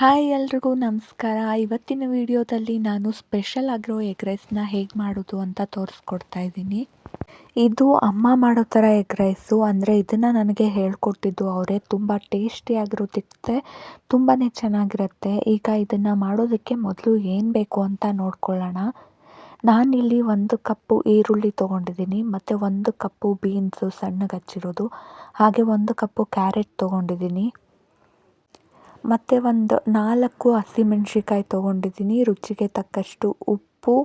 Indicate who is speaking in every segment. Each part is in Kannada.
Speaker 1: ಹಾಯ್ ಎಲ್ರಿಗೂ ನಮಸ್ಕಾರ. ಇವತ್ತಿನ ವಿಡಿಯೋದಲ್ಲಿ ನಾನು ಸ್ಪೆಷಲ್ ಆಗಿರೋ ಎಗ್ ರೈಸ್ನ ಹೇಗೆ ಮಾಡೋದು ಅಂತ ತೋರಿಸ್ಕೊಡ್ತಾ ಇದ್ದೀನಿ. ಇದು ಅಮ್ಮ ಮಾಡೋ ಥರ ಎಗ್ ರೈಸು. ಅಂದರೆ ಇದನ್ನು ನನಗೆ ಹೇಳ್ಕೊಟ್ಟಿದ್ದು ಅವರೇ. ತುಂಬ ಟೇಸ್ಟಿಯಾಗಿರುತ್ತೆ ತುಂಬಾ ಚೆನ್ನಾಗಿರುತ್ತೆ. ಈಗ ಇದನ್ನು ಮಾಡೋದಕ್ಕೆ ಮೊದಲು ಏನು ಬೇಕು ಅಂತ ನೋಡ್ಕೊಳ್ಳೋಣ. ನಾನಿಲ್ಲಿ ಒಂದು ಕಪ್ಪು ಈರುಳ್ಳಿ ತೊಗೊಂಡಿದ್ದೀನಿ. ಮತ್ತು ಒಂದು ಕಪ್ಪು ಬೀನ್ಸು ಸಣ್ಣಗೆ ಹಚ್ಚಿರೋದು. ಹಾಗೆ ಒಂದು ಕಪ್ಪು ಕ್ಯಾರೆಟ್ ತೊಗೊಂಡಿದ್ದೀನಿ. ಮತ್ತು ಒಂದು ನಾಲ್ಕು ಹಸಿಮೆಣ್ಸಿಕಾಯಿ ತೊಗೊಂಡಿದ್ದೀನಿ. ರುಚಿಗೆ ತಕ್ಕಷ್ಟು ಉಪ್ಪು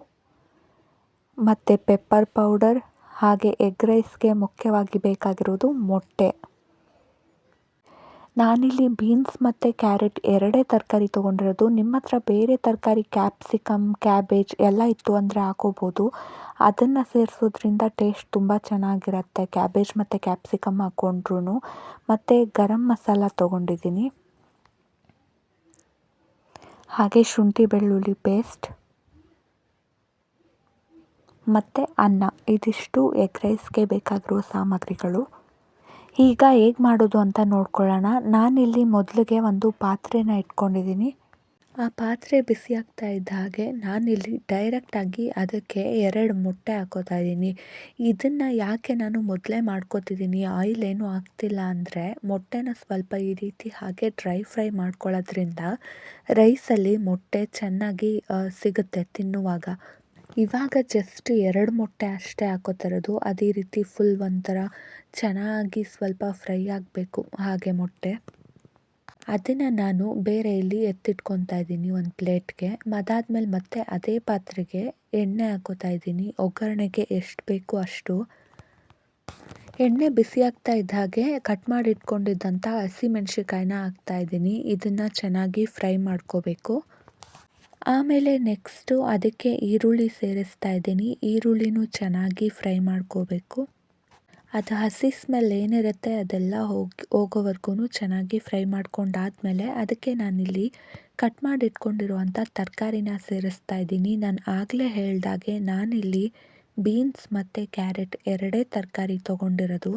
Speaker 1: ಮತ್ತು ಪೆಪ್ಪರ್ ಪೌಡರ್ ಹಾಗೆ ಎಗ್ ರೈಸ್ಗೆ ಮುಖ್ಯವಾಗಿ ಬೇಕಾಗಿರೋದು ಮೊಟ್ಟೆ. ನಾನಿಲ್ಲಿ ಬೀನ್ಸ್ ಮತ್ತು ಕ್ಯಾರೆಟ್ ಎರಡೇ ತರಕಾರಿ ತೊಗೊಂಡಿರೋದು. ನಿಮ್ಮ ಹತ್ರ ಬೇರೆ ತರಕಾರಿ ಕ್ಯಾಪ್ಸಿಕಮ್ ಕ್ಯಾಬೇಜ್ ಎಲ್ಲ ಇತ್ತು ಅಂದರೆ ಹಾಕೋಬೋದು. ಅದನ್ನು ಸೇರಿಸೋದ್ರಿಂದ ಟೇಸ್ಟ್ ತುಂಬ ಚೆನ್ನಾಗಿರುತ್ತೆ. ಕ್ಯಾಬೇಜ್ ಮತ್ತು ಕ್ಯಾಪ್ಸಿಕಮ್ ಹಾಕ್ಕೊಂಡ್ರೂ ಮತ್ತು ಗರಂ ಮಸಾಲ ತೊಗೊಂಡಿದ್ದೀನಿ. ಹಾಗೆ ಶುಂಠಿ ಬೆಳ್ಳುಳ್ಳಿ ಪೇಸ್ಟ್ ಮತ್ತು ಅನ್ನ. ಇದಿಷ್ಟು ಎಗ್ ರೈಸ್ಗೆ ಬೇಕಾಗಿರುವ ಸಾಮಗ್ರಿಗಳು. ಈಗ ಹೇಗೆ ಮಾಡೋದು ಅಂತ ನೋಡ್ಕೊಳ್ಳೋಣ. ನಾನಿಲ್ಲಿ ಮೊದಲಿಗೆ ಒಂದು ಪಾತ್ರೆನ ಇಟ್ಕೊಂಡಿದ್ದೀನಿ. ಆ ಪಾತ್ರೆ ಬಿಸಿ ಆಗ್ತಾ ಇದ್ದ ಹಾಗೆ ನಾನಿಲ್ಲಿ ಡೈರೆಕ್ಟಾಗಿ ಅದಕ್ಕೆ ಎರಡು ಮೊಟ್ಟೆ ಹಾಕೋತಾ ಇದ್ದೀನಿ. ಇದನ್ನು ಯಾಕೆ ನಾನು ಮೊದಲೇ ಮಾಡ್ಕೋತಿದ್ದೀನಿ? ಆಯಿಲ್ ಏನೂ ಆಗ್ತಿಲ್ಲ ಅಂದರೆ ಮೊಟ್ಟೆನ ಸ್ವಲ್ಪ ಈ ರೀತಿ ಹಾಗೆ ಡ್ರೈ ಫ್ರೈ ಮಾಡ್ಕೊಳ್ಳೋದ್ರಿಂದ ರೈಸಲ್ಲಿ ಮೊಟ್ಟೆ ಚೆನ್ನಾಗಿ ಸಿಗುತ್ತೆ ತಿನ್ನುವಾಗ. ಇವಾಗ ಜಸ್ಟ್ ಎರಡು ಮೊಟ್ಟೆ ಅಷ್ಟೇ ಹಾಕೋತಿರೋದು ಅದೇ ರೀತಿ ಫುಲ್ ಒಂಥರ ಚೆನ್ನಾಗಿ ಸ್ವಲ್ಪ ಫ್ರೈ ಆಗಬೇಕು ಹಾಗೆ ಮೊಟ್ಟೆ. ಅದನ್ನು ನಾನು ಬೇರೆ ಇಲ್ಲಿ ಎತ್ತಿಟ್ಕೊತಾ ಇದ್ದೀನಿ ಒಂದು ಪ್ಲೇಟ್ಗೆ. ಅದಾದ್ಮೇಲೆ ಮತ್ತೆ ಅದೇ ಪಾತ್ರೆಗೆ ಎಣ್ಣೆ ಹಾಕೋತಾ ಇದ್ದೀನಿ. ಒಗ್ಗರಣೆಗೆ ಎಷ್ಟು ಬೇಕು ಅಷ್ಟು. ಎಣ್ಣೆ ಬಿಸಿ ಆಗ್ತಾ ಇದ್ದ ಹಾಗೆ ಕಟ್ ಮಾಡಿ ಇಟ್ಕೊಂಡಿದ್ದಂಥ ಹಸಿಮೆಣ್ಸಿಕಾಯಿನ ಹಾಕ್ತಾ ಇದ್ದೀನಿ. ಇದನ್ನು ಚೆನ್ನಾಗಿ ಫ್ರೈ ಮಾಡ್ಕೋಬೇಕು. ಆಮೇಲೆ ನೆಕ್ಸ್ಟು ಅದಕ್ಕೆ ಈರುಳ್ಳಿ ಸೇರಿಸ್ತಾ ಇದ್ದೀನಿ. ಈರುಳ್ಳಿನೂ ಚೆನ್ನಾಗಿ ಫ್ರೈ ಮಾಡ್ಕೋಬೇಕು. ಅದು ಹಸಿ ಸ್ಮೆಲ್ ಏನಿರುತ್ತೆ ಅದೆಲ್ಲ ಹೋಗಿ ಹೋಗೋವರೆಗೂ ಚೆನ್ನಾಗಿ ಫ್ರೈ ಮಾಡ್ಕೊಂಡಾದಮೇಲೆ ಅದಕ್ಕೆ ನಾನಿಲ್ಲಿ ಕಟ್ ಮಾಡಿ ಇಟ್ಕೊಂಡಿರುವಂಥ ತರಕಾರಿನ ಸೇರಿಸ್ತಾ ಇದ್ದೀನಿ. ನಾನು ಆಗಲೇ ಹೇಳ್ದಾಗೆ ನಾನಿಲ್ಲಿ ಬೀನ್ಸ್ ಮತ್ತು ಕ್ಯಾರೆಟ್ ಎರಡೇ ತರಕಾರಿ ತೊಗೊಂಡಿರೋದು.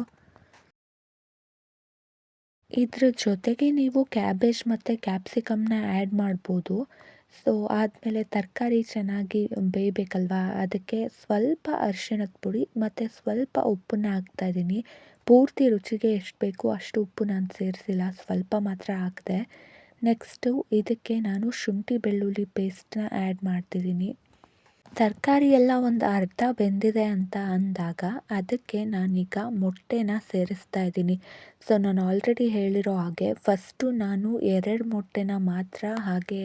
Speaker 1: ಇದ್ರ ಜೊತೆಗೆ ನೀವು ಕ್ಯಾಬೇಜ್ ಮತ್ತು ಕ್ಯಾಪ್ಸಿಕಮ್ನ ಆ್ಯಡ್ ಮಾಡ್ಬೋದು. ಸೊ ಆದಮೇಲೆ ತರಕಾರಿ ಚೆನ್ನಾಗಿ ಬೇಯಬೇಕಲ್ವಾ? ಅದಕ್ಕೆ ಸ್ವಲ್ಪ ಅರಿಶಿಣದ ಪುಡಿ ಮತ್ತು ಸ್ವಲ್ಪ ಉಪ್ಪನ್ನ ಹಾಕ್ತಾಯಿದ್ದೀನಿ ಪೂರ್ತಿ ರುಚಿಗೆ ಎಷ್ಟು ಬೇಕು ಅಷ್ಟು ಉಪ್ಪು ನಾನು ಸೇರಿಸಿಲ್ಲ. ಸ್ವಲ್ಪ ಮಾತ್ರ ಹಾಕಿದೆ. ನೆಕ್ಸ್ಟು ಇದಕ್ಕೆ ನಾನು ಶುಂಠಿ ಬೆಳ್ಳುಳ್ಳಿ ಪೇಸ್ಟನ್ನ ಆ್ಯಡ್ ಮಾಡ್ತಿದ್ದೀನಿ. ತರಕಾರಿ ಎಲ್ಲ ಒಂದು ಅರ್ಧ ಬೆಂದಿದೆ ಅಂತ ಅಂದಾಗ ಅದಕ್ಕೆ ನಾನೀಗ ಮೊಟ್ಟೆನ ಸೇರಿಸ್ತಾ ಇದ್ದೀನಿ. ಸೊ ನಾನು ಆಲ್ರೆಡಿ ಹೇಳಿರೋ ಹಾಗೆ ಫಸ್ಟು ನಾನು ಎರಡು ಮೊಟ್ಟೆನ ಮಾತ್ರ ಹಾಗೆ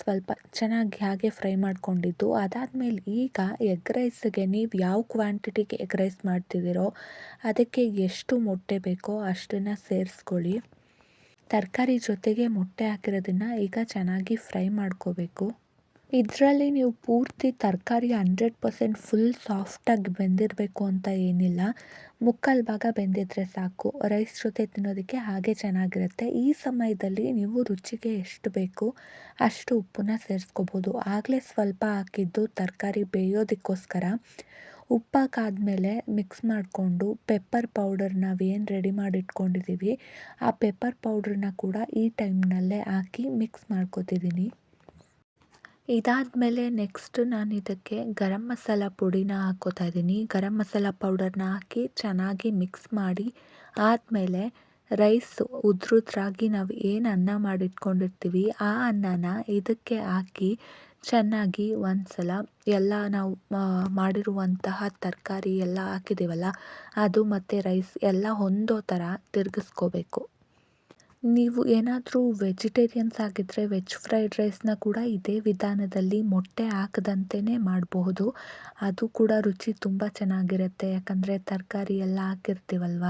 Speaker 1: ಸ್ವಲ್ಪ ಚೆನ್ನಾಗಿ ಹಾಗೆ ಫ್ರೈ ಮಾಡ್ಕೊಂಡಿದ್ದು. ಅದಾದಮೇಲೆ ಈಗ ಎಗ್ ರೈಸ್ಗೆ ನೀವು ಯಾವ ಕ್ವಾಂಟಿಟಿಗೆ ಎಗ್ ರೈಸ್ ಮಾಡ್ತಿದ್ದೀರೋ ಅದಕ್ಕೆ ಎಷ್ಟು ಮೊಟ್ಟೆ ಬೇಕೋ ಅಷ್ಟನ್ನು ಸೇರಿಸ್ಕೊಳ್ಳಿ. ತರಕಾರಿ ಜೊತೆಗೆ ಮೊಟ್ಟೆ ಹಾಕಿರೋದನ್ನು ಈಗ ಚೆನ್ನಾಗಿ ಫ್ರೈ ಮಾಡ್ಕೋಬೇಕು. ಇದರಲ್ಲಿ ನೀವು ಪೂರ್ತಿ ತರಕಾರಿ ಹಂಡ್ರೆಡ್ ಪರ್ಸೆಂಟ್ ಫುಲ್ ಸಾಫ್ಟಾಗಿ ಬೆಂದಿರಬೇಕು ಅಂತ ಏನಿಲ್ಲ. ಮುಕ್ಕಾಲು ಭಾಗ ಬೆಂದಿದ್ರೆ ಸಾಕು. ರೈಸ್ ಜೊತೆ ತಿನ್ನೋದಕ್ಕೆ ಹಾಗೆ ಚೆನ್ನಾಗಿರುತ್ತೆ. ಈ ಸಮಯದಲ್ಲಿ ನೀವು ರುಚಿಗೆ ಎಷ್ಟು ಬೇಕು ಅಷ್ಟು ಉಪ್ಪನ್ನ ಸೇರಿಸ್ಕೋಬೋದು. ಆಗಲೇ ಸ್ವಲ್ಪ ಹಾಕಿದ್ದು ತರಕಾರಿ ಬೇಯೋದಕ್ಕೋಸ್ಕರ. ಉಪ್ಪಾಕಾದ್ಮೇಲೆ ಮಿಕ್ಸ್ ಮಾಡಿಕೊಂಡು ಪೆಪ್ಪರ್ ಪೌಡರ್ ನಾವೇನು ರೆಡಿ ಮಾಡಿಟ್ಕೊಂಡಿದ್ದೀವಿ ಆ ಪೆಪ್ಪರ್ ಪೌಡ್ರನ್ನ ಕೂಡ ಈ ಟೈಮ್ನಲ್ಲೇ ಹಾಕಿ ಮಿಕ್ಸ್ ಮಾಡ್ಕೊತಿದ್ದೀನಿ ಇದಾದಮೇಲೆ ನೆಕ್ಸ್ಟ್ ನಾನು ಇದಕ್ಕೆ ಗರಂ ಮಸಾಲ ಪುಡಿನ ಹಾಕ್ಕೋತಾ ಇದ್ದೀನಿ. ಗರಂ ಮಸಾಲ ಪೌಡರ್ನ ಹಾಕಿ ಚೆನ್ನಾಗಿ ಮಿಕ್ಸ್ ಮಾಡಿ ಆದಮೇಲೆ ರೈಸ್ ಉದ್ರುದ್ರಾಗಿ ನಾವು ಏನು ಅನ್ನ ಮಾಡಿಟ್ಕೊಂಡಿರ್ತೀವಿ ಆ ಅನ್ನನ ಇದಕ್ಕೆ ಹಾಕಿ ಚೆನ್ನಾಗಿ ಒಂದು ಸಲ ಎಲ್ಲ ನಾವು ಮಾಡಿರುವಂತಹ ತರಕಾರಿ ಎಲ್ಲ ಹಾಕಿದ್ದೀವಲ್ಲ ಅದು ಮತ್ತು ರೈಸ್ ಎಲ್ಲ ಹೊಂದೋ ಥರ ತಿರುಗಿಸ್ಕೋಬೇಕು. ನೀವು ಏನಾದರೂ ವೆಜಿಟೇರಿಯನ್ಸ್ ಆಗಿದ್ದರೆ ವೆಜ್ ಫ್ರೈಡ್ ರೈಸ್ನ ಕೂಡ ಇದೇ ವಿಧಾನದಲ್ಲಿ ಮೊಟ್ಟೆ ಹಾಕದಂತೆಯೇ ಮಾಡಬಹುದು. ಅದು ಕೂಡ ರುಚಿ ತುಂಬ ಚೆನ್ನಾಗಿರುತ್ತೆ. ಯಾಕಂದರೆ ತರಕಾರಿ ಎಲ್ಲ ಹಾಕಿರ್ತೀವಲ್ವ?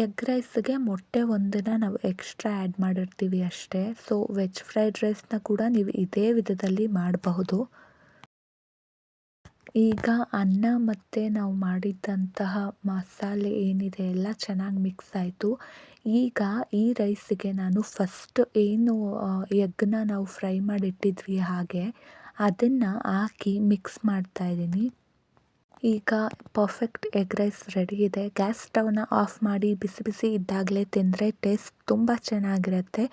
Speaker 1: ಎಗ್ ರೈಸ್ಗೆ ಮೊಟ್ಟೆ ಒಂದನ್ನು ನಾವು ಎಕ್ಸ್ಟ್ರಾ ಆ್ಯಡ್ ಮಾಡಿರ್ತೀವಿ ಅಷ್ಟೇ. ಸೊ ವೆಜ್ ಫ್ರೈಡ್ ರೈಸ್ನ ಕೂಡ ನೀವು ಇದೇ ವಿಧದಲ್ಲಿ ಮಾಡಬಹುದು. ಈಗ ಅನ್ನ ಮತ್ತು ನಾವು ಮಾಡಿದ್ದಂತಹ ಮಸಾಲೆ ಏನಿದೆ ಎಲ್ಲ ಚೆನ್ನಾಗಿ ಮಿಕ್ಸ್ ಆಯಿತು. ಈಗ ಈ ರೈಸಿಗೆ ನಾನು ಫಸ್ಟ್ ಏನು ಎಗ್ನ ನಾವು ಫ್ರೈ ಮಾಡಿಟ್ಟಿದ್ವಿ ಹಾಗೆ, ಅದನ್ನು ಹಾಕಿ ಮಿಕ್ಸ್ ಮಾಡ್ತಾಯಿದ್ದೀನಿ ಈಗ ಪರ್ಫೆಕ್ಟ್ ಎಗ್ ರೈಸ್ ರೆಡಿ ಇದೆ. ಗ್ಯಾಸ್ ಸ್ಟವ್ನ ಆಫ್ ಮಾಡಿ ಬಿಸಿ ಬಿಸಿ ಇದ್ದಾಗಲೇ ತಿಂದರೆ ಟೇಸ್ಟ್ ತುಂಬ ಚೆನ್ನಾಗಿರುತ್ತೆ.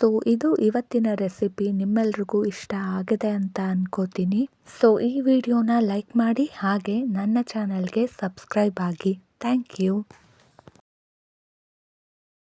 Speaker 1: ಸೊ, ಇದು ಇವತ್ತಿನ ರೆಸಿಪಿ. ನಿಮ್ಮೆಲ್ರಿಗೂ ಇಷ್ಟ ಆಗಿದೆ ಅಂತ ಅನ್ಕೋತೀನಿ. ಸೊ, ಈ ವಿಡಿಯೋನ ಲೈಕ್ ಮಾಡಿ ಹಾಗೆ ನನ್ನ ಚಾನಲ್ಗೆ ಸಬ್ಸ್ಕ್ರೈಬ್ ಆಗಿ. Thank you.